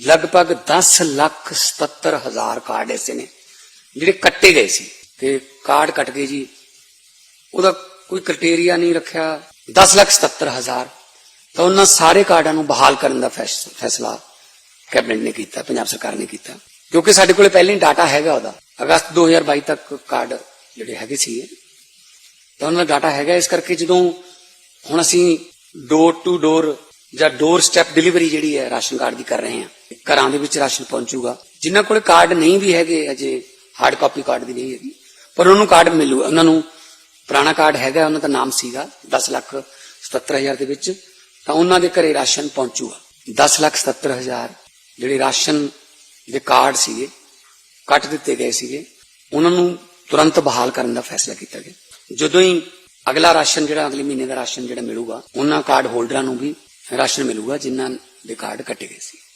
ਲਗਭਗ 10 ਲੱਖ 77 ਹਜ਼ਾਰ ਕਾਰਡ ਐਸੇ ਨੇ, ਜਿਹੜੇ ਕੱਟੇ ਗਏ ਸੀ। ਤੇ ਕਾਰਡ ਕੱਟ ਗਏ ਜੀ। ਉਹਦਾ ਕੋਈ ਕ੍ਰਾਈਟੇਰੀਆ ਨਹੀਂ ਰੱਖਿਆ। 10 ਲੱਖ 77 ਹਜ਼ਾਰ। ਤਾਂ ਉਹਨਾਂ ਸਾਰੇ ਕਾਰਡਾਂ ਨੂੰ ਬਹਾਲ ਕਰਨ ਦਾ ਫੈਸਲਾ ਕੈਬਨਿਟ ਨੇ ਕੀਤਾ, ਪੰਜਾਬ ਸਰਕਾਰ ਨੇ ਕੀਤਾ। ਕਿਉਂਕਿ ਸਾਡੇ ਕੋਲੇ ਪਹਿਲਾਂ ਹੀ ਡਾਟਾ ਹੈਗਾ ਉਹਦਾ। ਅਗਸਤ 2022 ਤੱਕ ਕਾਰਡ ਜਿਹੜੇ ਹੈਗੇ ਸੀ ਤਾਂ ਉਹਨਾਂ ਦਾ ਡਾਟਾ ਹੈਗਾ। ਇਸ ਕਰਕੇ ਜਦੋਂ ਹੁਣ ਅਸੀਂ ਡੋਰ ਟੂ ਡੋਰ ਜਾਂ ਡੋਰ ਸਟੈਪ ਡਿਲੀਵਰੀ ਜਿਹੜੀ ਹੈ, ਰਾਸ਼ਨ ਕਾਰਡ ਦੀ ਕਰ ਰਹੇ ਹਾਂ। ਘਰਾਂ ਦੇ ਵਿੱਚ ਰਾਸ਼ਨ ਪਹੁੰਚੂਗਾ। ਜਿਨ੍ਹਾਂ ਕੋਲ ਕਾਰਡ ਨਹੀਂ ਵੀ ਹੈਗੇ, ਅਜੇ ਹਾਰਡ ਕਾਪੀ ਕਾਰਡ ਦੀ ਨਹੀਂ ਹੈਗੀ, ਪਰ ਉਹਨੂੰ ਕਾਰਡ ਮਿਲੂ ਉਹਨਾਂ ਨੂੰ ਪੁਰਾਣਾ ਕਾਰਡ ਹੈਗਾ, ਉਹਨਾਂ ਦਾ ਨਾਮ ਸੀਗਾ 10 ਲੱਖ 77000 ਦੇ ਵਿੱਚ, ਤਾਂ ਉਹਨਾਂ ਦੇ ਘਰੇ ਰਾਸ਼ਨ ਪਹੁੰਚੂਗਾ। 10 ਲੱਖ 77000 ਜਿਹੜੇ ਰਾਸ਼ਨ ਦੇ ਕਾਰਡ ਸੀਗੇ, ਕੱਟ ਦਿੱਤੇ ਗਏ ਸੀਗੇ, ਉਹਨਾਂ ਨੂੰ ਤੁਰੰਤ ਬਹਾਲ ਕਰਨ ਦਾ ਫੈਸਲਾ ਕੀਤਾ ਗਿਆ। ਜਦੋਂ ਹੀ ਅਗਲਾ ਰਾਸ਼ਨ ਜਿਹੜਾ, ਅਗਲੇ ਮਹੀਨੇ ਦਾ ਰਾਸ਼ਨ ਜਿਹੜਾ ਮਿਲੂਗਾ, ਉਹਨਾਂ ਕਾਰਡ ਹੋਲਡਰਾਂ ਨੂੰ ਵੀ ਰਾਸ਼ਨ ਮਿਲੂਗਾ ਜਿਨ੍ਹਾਂ ਦੇ ਕਾਰਡ ਕੱਟੇ ਗਏ ਸੀ।